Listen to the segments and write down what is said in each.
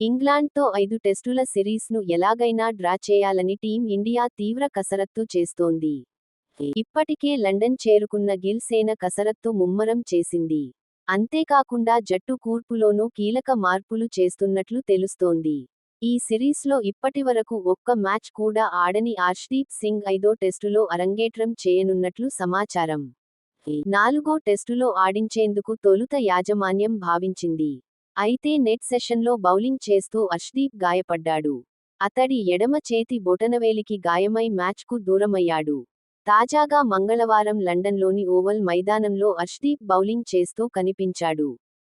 ఇంగ్లాండ్తో ఐదు టెస్టుల సిరీస్ను ఎలాగైనా డ్రా చేయాలని టీం ఇండియా తీవ్ర కసరత్తు చేస్తోంది. ఇప్పటికే లండన్ చేరుకున్న గిల్ సేన కసరత్తు ముమ్మరం చేసింది. అంతేకాకుండా జట్టు కూర్పులోనూ కీలక మార్పులు చేస్తున్నట్లు తెలుస్తోంది. ఈ సిరీస్లో ఇప్పటివరకు ఒక్క మ్యాచ్ కూడా ఆడని ఆర్ష్దీప్ సింగ్ ఐదో టెస్టులో అరంగేట్రం చేయనున్నట్లు సమాచారం. నాలుగో టెస్టులో ఆడించేందుకు తొలుత యాజమాన్యం భావించింది. అయితే నెట్ సెషన్లో బౌలింగ్ చేస్తూ అర్ష్దీప్ గాయపడ్డాడు. అతడి ఎడమ చేతి బొటనవేలికి గాయమై మ్యాచ్కు దూరమయ్యాడు. తాజాగా మంగళవారం లండన్లోని ఓవల్ మైదానంలో అర్ష్దీప్ బౌలింగ్ చేస్తూ కనిపించాడు.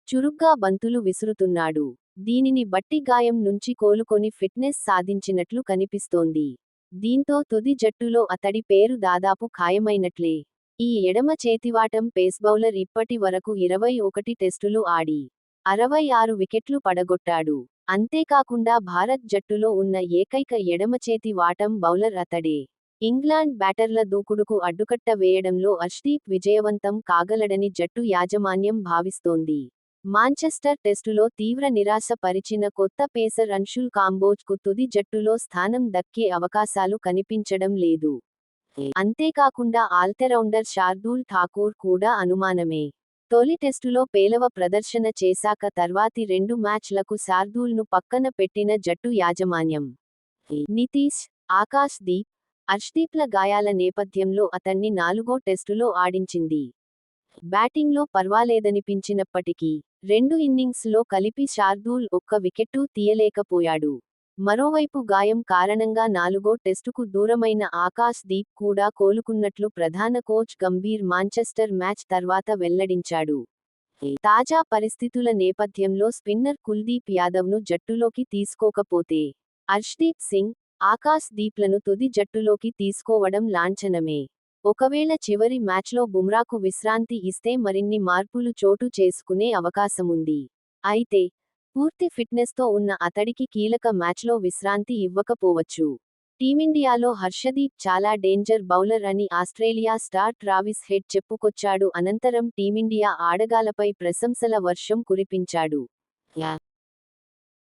చురుగ్గా బంతులు విసురుతున్నాడు. దీనిని బట్టి గాయం నుంచి కోలుకొని ఫిట్నెస్ సాధించినట్లు కనిపిస్తోంది. దీంతో తుది జట్టులో అతడి పేరు దాదాపు ఖాయమైనట్లే. ఈ ఎడమ చేతివాటం పేస్ బౌలర్ ఇప్పటి వరకు ఇరవై ఒకటి టెస్టులు ఆడి అరవై ఆరు వికెట్లు పడగొట్టాడు. అంతేకాకుండా భారత్ జట్టులో ఉన్న ఏకైక ఎడమచేతి వాటం బౌలర్ అతడే. ఇంగ్లాండ్ బ్యాటర్ల దూకుడుకు అడ్డుకట్ట వేయడంలో అర్ష్దీప్ విజయవంతం కాగలడని జట్టు యాజమాన్యం భావిస్తోంది. మాంచెస్టర్ టెస్టులో తీవ్ర నిరాశ పరిచిన కొత్త పేసర్ అన్షుల్ కాంబోజ్కు తుది జట్టులో స్థానం దక్కే అవకాశాలు కనిపించడం లేదు. అంతేకాకుండా ఆల్టరౌండర్ శార్దూల్ ఠాకూర్ కూడా అనుమానమే. తొలి టెస్టులో పేలవ ప్రదర్శన చేశాక తర్వాతి రెండు మ్యాచ్లకు శార్దూల్ను పక్కన పెట్టిన జట్టు యాజమాన్యం. నితీష్ ఆకాశ్ దీప్ అర్ష్దీప్ల గాయాల నేపథ్యంలో అతన్ని నాలుగో టెస్టులో ఆడించింది. బ్యాటింగ్లో పర్వాలేదనిపించినప్పటికీ రెండు ఇన్నింగ్స్లో కలిపి శార్దూల్ ఒక్క వికెట్టు తీయలేకపోయాడు. మరోవైపు గాయం కారణంగా నాలుగో టెస్టుకు దూరమైన ఆకాశ్ దీప్ కూడా కోలుకున్నట్లు ప్రధాన కోచ్ గంభీర్ మాంచెస్టర్ మ్యాచ్ తర్వాత వెల్లడించాడు. తాజా పరిస్థితుల నేపథ్యంలో స్పిన్నర్ కుల్దీప్ యాదవ్ను జట్టులోకి తీసుకోకపోతే అర్ష్దీప్ సింగ్ ఆకాశ్ దీప్లను తుది జట్టులోకి తీసుకోవడం లాంఛనమే. ఒకవేళ చివరి మ్యాచ్లో బుమ్రాకు విశ్రాంతి ఇస్తే మరిన్ని మార్పులు చోటు చేసుకునే అవకాశముంది. అయితే పూర్తి ఫిట్నెస్తో ఉన్న అతడికి కీలక మ్యాచ్లో విశ్రాంతి ఇవ్వకపోవచ్చు. టీమిండియాలో హర్షదీప్ చాలా డేంజర్ బౌలర్ అని ఆస్ట్రేలియా స్టార్ ట్రావిస్ హెడ్ చెప్పుకొచ్చాడు. అనంతరం టీమిండియా ఆడగాలపై ప్రశంసల వర్షం కురిపించాడు.